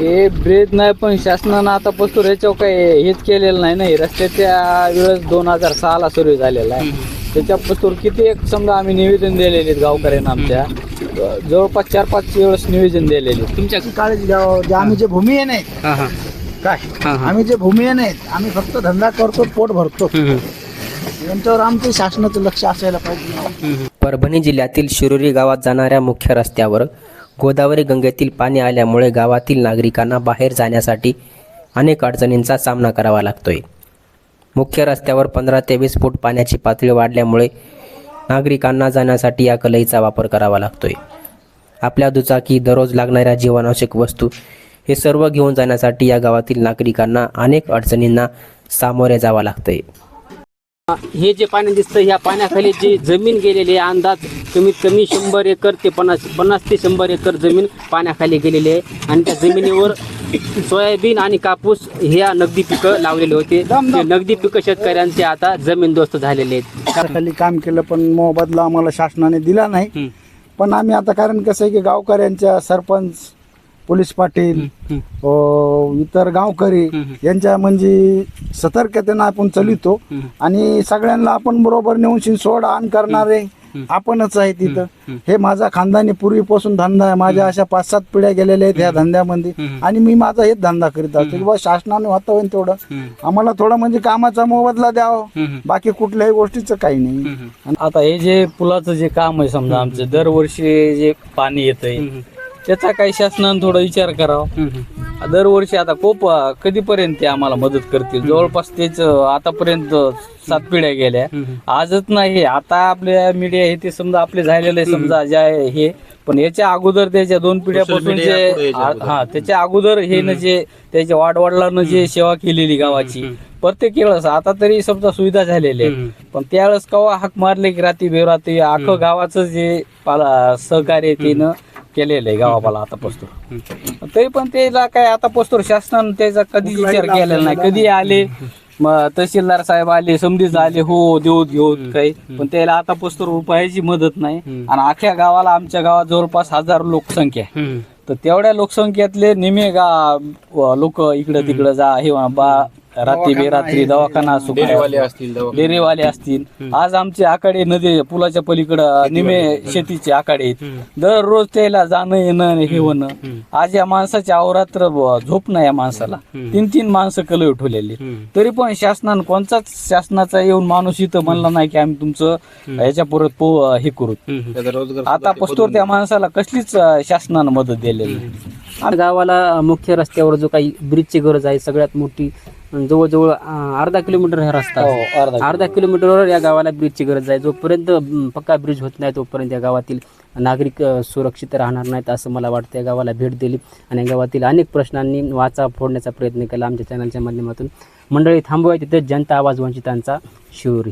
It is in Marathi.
हे ब्रिज नाही पण शासनानं आता पस्तूर याच्यावर काही हेच केलेलं नाही नाही रस्त्याच्या वेळेस दोन हजार सहाला सुरू झालेला आहे. त्याच्या पस्तूर किती एक समजा आम्ही निवेदन दिलेले आहेत गावकऱ्यांना आमच्या. जवळपास चार पाच वेळेस निवेदन दिलेले आहेत. तुमच्या काळजी घ्यावं. जे आम्ही जे भूमिहीन आहेत हा हा. काय? हा, हा. आम्ही जे भूमिहीन आहेत आम्ही फक्त धंदा करतो पोट भरतो. हम्म, यांच्यावर आमचं शासनाचं लक्ष असायला पाहिजे. हम्म. परभणी जिल्ह्यातील शिरोरी गावात जाणाऱ्या मुख्य रस्त्यावर गोदावरी गंगेतील पाणी आल्यामुळे गावातील नागरिकांना बाहेर जाण्यासाठी अनेक अडचणींचा सामना करावा लागतोय. मुख्य रस्त्यावर पंधरा ते वीस फूट पाण्याची पातळी वाढल्यामुळे नागरिकांना जाण्यासाठी या कलईचा वापर करावा लागतोय. आपल्या दुचाकी दररोज लागणाऱ्या जीवनावश्यक वस्तू हे सर्व घेऊन जाण्यासाठी या गावातील नागरिकांना अनेक अडचणींना सामोरे जावं लागतंय. हे जे पाणी दिसतं ह्या पाण्याखाली जी जमीन गेलेली आहे अंदाज कमीत कमी शंभर एकर ते पन्नास पन्नास ते शंभर एकर जमीन पाण्याखाली गेलेली आहे. आणि त्या जमिनीवर सोयाबीन आणि कापूस ह्या नगदी पिकं लावलेले होते. ते नगदी पिकं शेतकऱ्यांचे आता जमीनदोस्त झालेले आहेत. खाली काम केलं पण मोबदला आम्हाला शासनाने दिला नाही. पण आम्ही आता कारण कसं आहे की गावकऱ्यांच्या सरपंच पोलीस पाटील अ, इतर गावकरी. यांच्या म्हणजे सतर्कतेनं आपण चलितो. आणि सगळ्यांना आपण बरोबर नेऊन शिन सोड आण करणारे आपणच आहे तिथं. हे माझा खानदानी पूर्वीपासून धंदा आहे. माझ्या अशा पाच सात पिढ्या गेलेल्या आहेत ह्या धंद्यामध्ये. आणि मी माझा हेच धंदा करीत असतो की बा शासनाने होता होईल तेवढं आम्हाला थोडं म्हणजे कामाचा मोबदला द्यावा. बाकी कुठल्याही गोष्टीचं काही नाही. आता हे जे पुलाचं जे काम आहे समजा आमचं दरवर्षी जे पाणी येतंय हम्म, त्याचा काही शासनानं थोडा विचार करावा. दरवर्षी आता खूप अं, कधीपर्यंत ते आम्हाला मदत करतील? जवळपास तेच आतापर्यंत सात पिढ्या गेल्या. आजच नाही आता आपल्या मीडिया हे ते समजा आपले झालेले समजा जे आहे हे. पण याच्या अगोदर त्याच्या दोन पिढ्यापासून जे हा त्याच्या अगोदर हे न जे त्याच्या वाडवडिलांना जे सेवा केलेली गावाची. प्रत्येक वेळेस आता तरी समजा सुविधा झालेल्या आहेत. हम्म. पण त्यावेळेस कवा हाक मारले की रात्री बेरात्री अख्खं गावाचं जे पाला सहकार्य त्यानं केलेलं आहे गावापाला आता पस्तूर. तरी पण त्याला काय आता पस्तूर शासनानं त्याचा कधी विचार केलेला नाही. कधी आले मग तहसीलदार साहेब आले समधीच आले हो देऊ घेऊ काही. पण त्याला आता पस्तूर रुपयाची मदत नाही. आणि अख्ख्या गावाला आमच्या गावात जवळपास हजार लोकसंख्या आहे. तर तेवढ्या लोकसंख्येतले निमे गा लोक इकडं तिकडं जा हे बा रात्री बेरात्री दवाखाना असो डेरेवाले असतील आज आमचे आकडे नदी पुलाच्या पलीकडं निमे शेतीचे आकडे आहेत. दररोज त्याला जाणं येणं हे होणं. आज या माणसाच्या अवरात्र ब- झोप नाही या माणसाला. तीन तीन माणसं कल उठवलेली तरी पण शासनानं कोणताच शासनाचा येऊन माणूस इथं म्हणला नाही की आम्ही तुमचं याच्या परत पो हे करू. आता पस्तोर त्या माणसाला कसलीच अं, शासनानं मदत दिलेली नाही. गावाला मुख्य रस्त्यावर जो काही ब्रिजची गरज आहे सगळ्यात मोठी जवळजवळ अं, अर्धा किलोमीटर हा रस्ता आहे. हो, अर्धा अर्धा किलोमीटरवर या गावाला ब्रिजची गरज आहे. जोपर्यंत अं, पक्का ब्रिज होत नाही तोपर्यंत या गावातील नागरिक अं, सुरक्षित राहणार नाहीत असं मला वाटतं. या गावाला भेट दिली आणि या गावातील अनेक प्रश्नांनी वाचा फोडण्याचा प्रयत्न केला आमच्या चॅनलच्या माध्यमातून. मंडळी थांबवाय तिथे जनता आवाज वंचितांचा शिवरी.